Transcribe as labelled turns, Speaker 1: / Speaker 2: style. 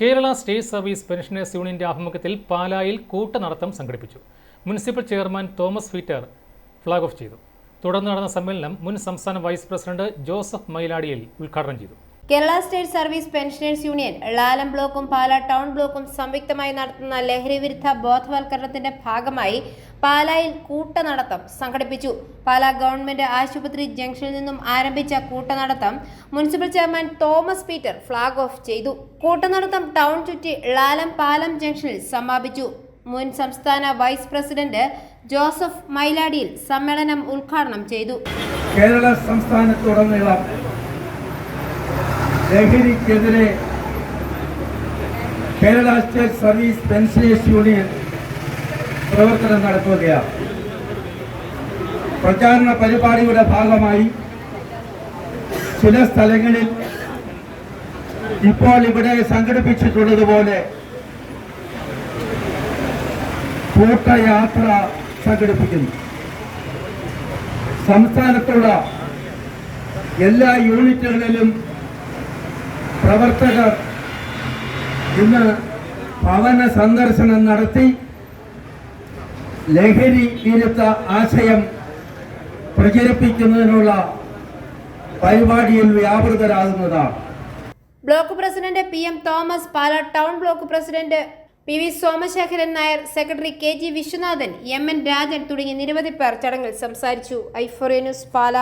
Speaker 1: Kerala state service pensioners യൂണിയന്റെ ആഭിമുഖ്യത്തിൽ പാലായിൽ കൂട്ടനടത്തം സംഘടിപ്പിച്ചു. Municipal chairman Thomas Peter flag off ചെയ്തു. തുടർന്ന് നടന്ന സമ്മേളനം മുൻ സംസ്ഥാന വൈസ് പ്രസിഡന്റ് ജോസഫ് മൈലാടിയിൽ ഉദ്ഘാടനം ചെയ്തു.
Speaker 2: Kerala state service pensioners union Lalam ബ്ലോക്കും പാല ടൗൺ ബ്ലോക്കും സംയുക്തമായി നടത്തുന്ന ലഹരി വിരുദ്ധ ബോധവൽക്കരണത്തിന്റെ ഭാഗമായി പാലായിൽ കൂട്ടനടത്തം സംഘടിപ്പിച്ചു. പാല ഗവൺമെന്റ് ആശുപത്രി ജംഗ്ഷനിൽ നിന്നും ആരംഭിച്ച കൂട്ടനടത്തം municipal chairman Thomas Peter flag off ചെയ്തു. കൂട്ടനടത്തം ടൗൺ ചുറ്റി ലാലം പാലം ജംഗ്ഷനിൽ സമാപിച്ചു. മുൻ സംസ്ഥാന വൈസ് പ്രസിഡന്റ് ജോസഫ് മൈലാടിയിൽ സമ്മേളനം ഉദ്ഘാടനം ചെയ്തു.
Speaker 3: കേരള സംസ്ഥാനത്തുടനീളം ലഹരിക്കെതിരെ Kerala state service pensioners union പ്രവർത്തനം നടത്തുകയാണ്. പ്രചാരണ പരിപാടിയുടെ ഭാഗമായി ചില സ്ഥലങ്ങളിൽ ഇപ്പോൾ ഇവിടെ സംഘടിപ്പിച്ചിട്ടുള്ളതുപോലെ കൂട്ടയാത്ര സംഘടിപ്പിക്കുന്നു. സംസ്ഥാനത്തുള്ള എല്ലാ യൂണിറ്റുകളിലും പ്രവർത്തകർ ഇന്ന് ഭവന സന്ദർശനം നടത്തി ലഹരി വിരുദ്ധ ആശയം പ്രചരിപ്പിക്കുന്നതിനുള്ള പരിപാടിയിൽ വ്യാപൃതരാകുന്നതാണ്.
Speaker 2: Block president P M Thomas Pala town block president P V Somasekharan Nair secretary K G Viswanathan M N Rajan തുടങ്ങി നിരവധി പേർ ചടങ്ങിൽ സംസാരിച്ചു. ഐഫോറിയ ന്യൂസ് പാല.